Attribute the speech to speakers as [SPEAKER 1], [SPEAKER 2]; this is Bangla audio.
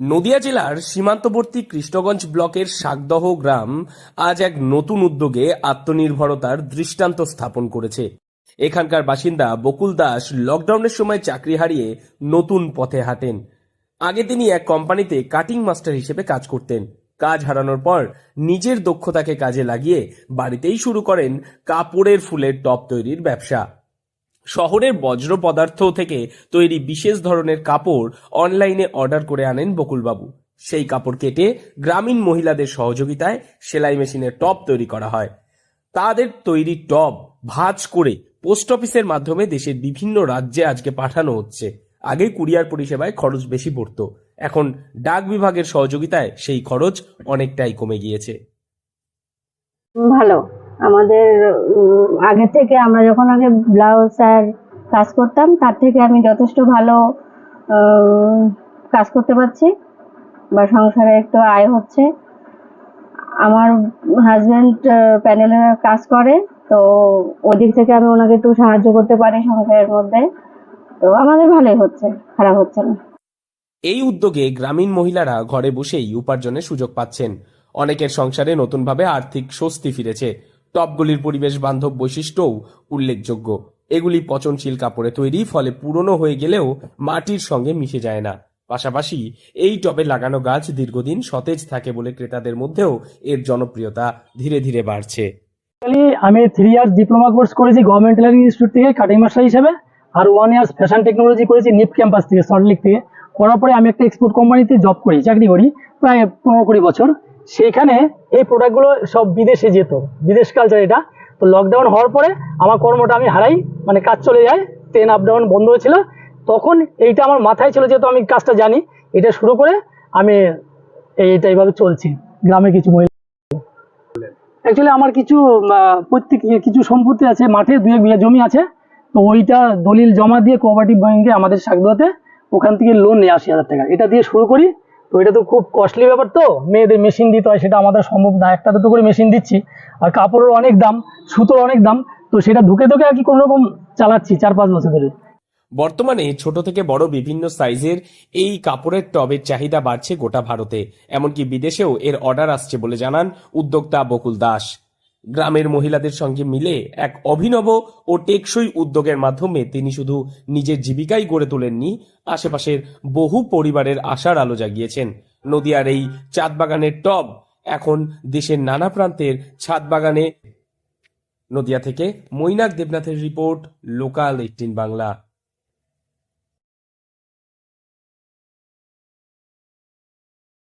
[SPEAKER 1] নদিয়া জেলার সীমান্তবর্তী কৃষ্ণগঞ্জ ব্লকের শাকদহ গ্রাম আজ এক নতুন উদ্যোগে আত্মনির্ভরতার দৃষ্টান্ত স্থাপন করেছে। এখানকার বাসিন্দা বকুল দাস লকডাউনের সময় চাকরি হারিয়ে নতুন পথে হাঁটেন। আগে তিনি এক কোম্পানিতে কাটিং মাস্টার হিসেবে কাজ করতেন। কাজ হারানোর পর নিজের দক্ষতাকে কাজে লাগিয়ে বাড়িতেই শুরু করেন কাপড়ের ফুলের টপ তৈরির ব্যবসা। শহরের বজ্র পদার্থ থেকে তৈরি বিশেষ ধরনের কাপড় অনলাইনে অর্ডার করে আনেন বকুলবাবু। সেই কাপড় কেটে গ্রামীণ মহিলাদের সহযোগিতায় সেলাই মেশিনের টপ তৈরি করা হয়। তাদের তৈরি টপ ভাঁজ করে পোস্ট অফিসের মাধ্যমে দেশের বিভিন্ন রাজ্যে আজকে পাঠানো হচ্ছে। আগে কুরিয়ার পরিষেবায় খরচ বেশি পড়তো। এখন ডাক বিভাগের সহযোগিতায় সেই খরচ অনেকটাই কমে গিয়েছে।
[SPEAKER 2] ভালো। আমাদের আগে থেকে আমরা যখন আগে ব্লাউজ আর কাজ করতাম, তার থেকে আমি যথেষ্ট ভালো কাজ করতে পারছি বা সংসারে একটু আয় হচ্ছে। আমার হাজব্যান্ড প্যানেলের কাজ করে, তো ওদিক থেকে আমি ওনাকে একটু সাহায্য করতে পারি সংসারের মধ্যে। তো আমাদের ভালোই হচ্ছে, খারাপ হচ্ছে না।
[SPEAKER 1] এই উদ্যোগে গ্রামীণ মহিলারা ঘরে বসেই উপার্জনের সুযোগ পাচ্ছেন। অনেকের সংসারে নতুনভাবে আর্থিক স্বস্তি ফিরেছে। টপগুলির পরিবেশ বান্ধব বৈশিষ্ট্যও উল্লেখযোগ্য। এগুলি পচনশীল কাপড়ে তৈরি, ফলে পুরনো হয়ে গেলেও মাটির সঙ্গে মিশে যায় না। পাশাপাশি এই টবে লাগানো গাছ দীর্ঘদিন সতেজ থাকে বলে ক্রেতাদের মধ্যেও এর জনপ্রিয়তা ধীরে ধীরে বাড়ছে।
[SPEAKER 3] আমি থ্রি ইয়ার্স ডিপ্লোমা কোর্স করেছি গভর্নমেন্ট টেলারিং ইনস্টিটিউট থেকে কাটিং মাস্টার হিসেবে, আর ওয়ান ইয়ার্স ফ্যাশন টেকনোলজি করেছি নিপ ক্যাম্পাস থেকে সল্টলেক থেকে। করার পরে আমি একটা এক্সপোর্ট কোম্পানিতে জব করি, চাকরি করি, প্রায় পনেরো কুড়ি বছর। সেখানে এই প্রোডাক্টগুলো সব বিদেশে যেত, বিদেশ কালচার এটা। তো লকডাউন হওয়ার পরে আমার কর্মটা আমি হারাই মানে কাজ চলে যায় ট্রেন আপ ডাউন বন্ধ হয়েছিল। তখন এইটা আমার মাথায় ছিল যেহেতু আমি কাজটা জানি, এটা শুরু করে আমি এইটা এইভাবে চলছি, গ্রামে কিছু মহিলা অ্যাকচুয়ালি আমার কিছু প্রত্যেক কিছু সম্পত্তি আছে, মাঠে দুই এক বিঘা জমি আছে। তো ওইটা দলিল জমা দিয়ে কোঅপারেটিভ ব্যাংকে আমাদের সাগদাতে ওখান থেকে লোন নিয়ে আশি হাজার টাকা। এটা দিয়ে শুরু করি তো এটা তো খুব কস্টলি ব্যাপার তো। মেয়েদের মেশিন দিতে হয়, সেটা আমাদের সম্ভব না। একটা দুটো করে মেশিন দিচ্ছি। আর কাপড়ের অনেক দাম, সুতোর অনেক দাম। তো সেটা ধুকে ধুকে আর কি কোনো রকম চালাচ্ছি চার পাঁচ বছর ধরে।
[SPEAKER 1] বর্তমানে ছোট থেকে বড় বিভিন্ন সাইজের এই কাপড়ের টবের চাহিদা বাড়ছে গোটা ভারতে। এমনকি বিদেশেও এর অর্ডার আসছে বলে জানান উদ্যোক্তা বকুল দাস। গ্রামের মহিলাদের সঙ্গে মিলে এক অভিনব ও টেকসই উদ্যোগের মাধ্যমে তিনি শুধু নিজের জীবিকাই গড়ে তোলেননি, আশেপাশের বহু পরিবারের আশার আলো জাগিয়েছেন। নদিয়ার এই চাঁদ বাগানের টব এখন দেশের নানা প্রান্তের ছাদ বাগানে নদিয়া থেকে মৈনাক দেবনাথের রিপোর্ট, লোকাল এইটিন বাংলা।